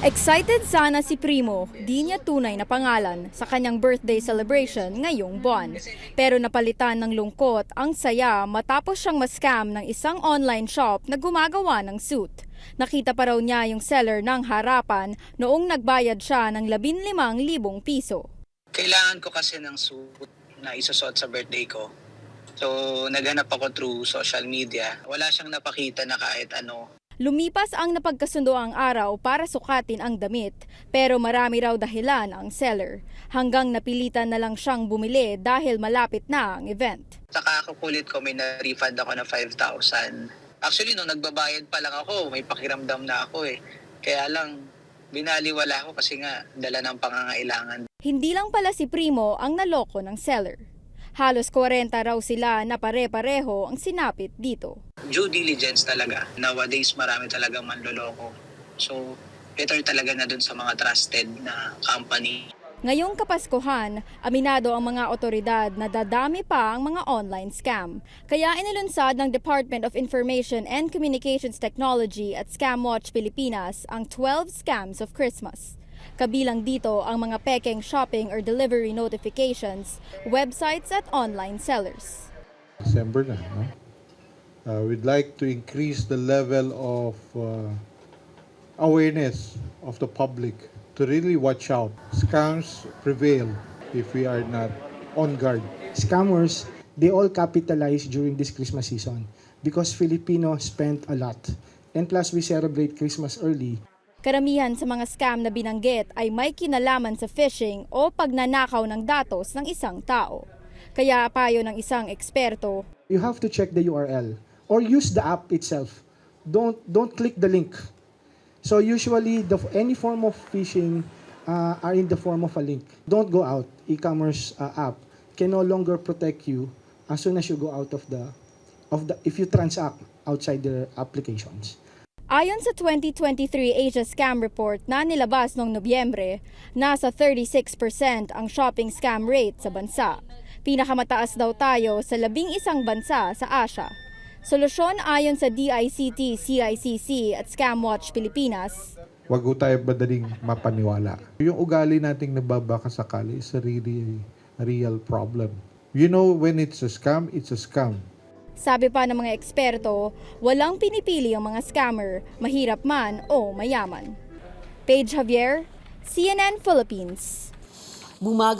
Excited sana si Primo, di niya tunay na pangalan, sa kanyang birthday celebration ngayong buwan. Pero napalitan ng lungkot ang saya matapos siyang mascam ng isang online shop na gumagawa ng suit. Nakita pa raw niya yung seller ng harapan noong nagbayad siya ng 15,000 piso. Kailangan ko kasi ng suit na isusot sa birthday ko. So, naghanap ako through social media. Wala siyang napakita na kahit ano. Lumipas ang napagkasundo ang araw para sukatin ang damit, pero marami raw dahilan ang seller. Hanggang napilitan na lang siyang bumili dahil malapit na ang event. Sa kakakulit ko, may na-refund ako na 5,000. Actually, nung nagbabayad pa lang ako, may pakiramdam na ako eh. Kaya lang, binaliwala ako kasi nga, dala ng pangangailangan. Hindi lang pala si Primo ang naloko ng seller. Halos 40 raw sila na pare-pareho ang sinapit dito. Due diligence talaga. Nowadays, marami talagang manloloko. So, better talaga na dun sa mga trusted na company. Ngayong Kapaskuhan, aminado ang mga otoridad na dadami pa ang mga online scam. Kaya inilunsad ng Department of Information and Communications Technology at Scamwatch Pilipinas ang 12 scams of Christmas. Kabilang dito ang mga pekeng shopping or delivery notifications, websites at online sellers. December na, no? Uh, we'd like to increase the level of uh, awareness of the public to really watch out. Scams prevail if we are not on guard. scammers, they all capitalize during this Christmas season because Filipino spend a lot. And plus, we celebrate Christmas early. Karamihan sa mga scam na binanggit ay may kinalaman sa phishing o pagnanakaw ng datos ng isang tao. Kaya payo ng isang eksperto, You have to check the URL or use the app itself. Don't don't click the link. So usually, the any form of phishing uh, are in the form of a link. Don't go out. E-commerce uh, app can no longer protect you as soon as you go out of the of the if you transact outside their applications. Ayon sa 2023 Asia Scam Report na nilabas noong Nobyembre, nasa 36% ang shopping scam rate sa bansa. Pinakamataas daw tayo sa labing isang bansa sa Asia. Solusyon ayon sa DICT, CICC at Scamwatch Pilipinas, Huwag ho tayo madaling mapaniwala. Yung ugali nating nababaka sakali is a really real problem. You know, when it's a scam, it's a scam. Sabi pa ng mga eksperto, walang pinipili ang mga scammer, mahirap man o mayaman. Paige Javier, CNN Philippines. Bumagal